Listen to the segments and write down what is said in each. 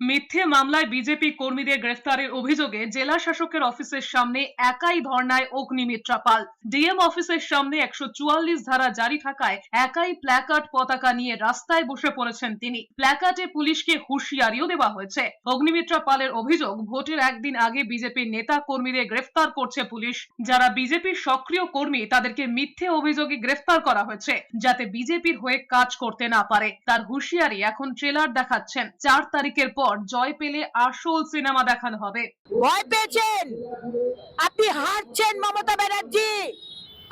মিথ্যে মামলায় বিজেপি কর্মীদের গ্রেফতারের অভিযোগে জেলা শাসকের অফিসের সামনে একাই ধর্নায় অগ্নিমিত্রা পাল। ডিএম অফিসের সামনে একশো চুয়াল্লিশ ধারা জারি থাকায় একাই প্ল্যাকার্ড পতাকা নিয়ে রাস্তায় বসে পড়েছেন তিনি। প্ল্যাকার্ডে পুলিশকে হুঁশিয়ারিও দেওয়া হয়েছে। অগ্নিমিত্রা পালের অভিযোগ, ভোটের একদিন আগে বিজেপির নেতা কর্মীদের গ্রেফতার করছে পুলিশ। যারা বিজেপির সক্রিয় কর্মী, তাদেরকে মিথ্যে অভিযোগে গ্রেফতার করা হয়েছে, যাতে বিজেপির হয়ে কাজ করতে না পারে। তার হুঁশিয়ারি এখন ট্রেলার দেখাচ্ছেন। চার তারিখের পর জয় পেলে আসল সিনেমা দেখানো হবে। ভয় পেয়েছেন? আপনি হারছেন মমতা ব্যানার্জি।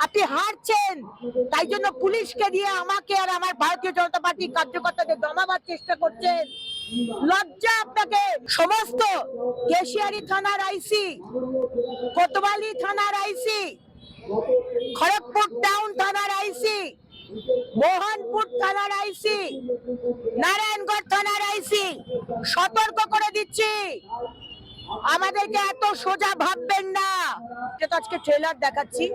আপনি হারছেন। তাই জন্য পুলিশকে দিয়ে আমাকে আর আমার ভারতীয় জনতা পার্টির কার্যকর্তাদের দমাবার চেষ্টা করছেন। লজ্জা আপনাকে। সমস্ত কেশিয়ারি থানার আইসি কোতওয়ালি থানার আইসি, খড়গপুর টাউন থানার আইসি, মোহনপুর থানার আইসি, নারায়ণগড় থানার সতর্ক করে দিচ্ছি। আমাদেরকে এত সোজা ভাববেন না। তো আজকে ট্রেলার দেখাচ্ছি।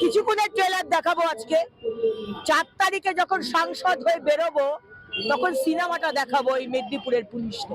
কিছুক্ষণের ট্রেলার দেখাবো আজকে। চার তারিখে যখন সাংসদ হয়ে বেরোবো, তখন সিনেমাটা দেখাবো এই মেদিনীপুরের পুলিশকে।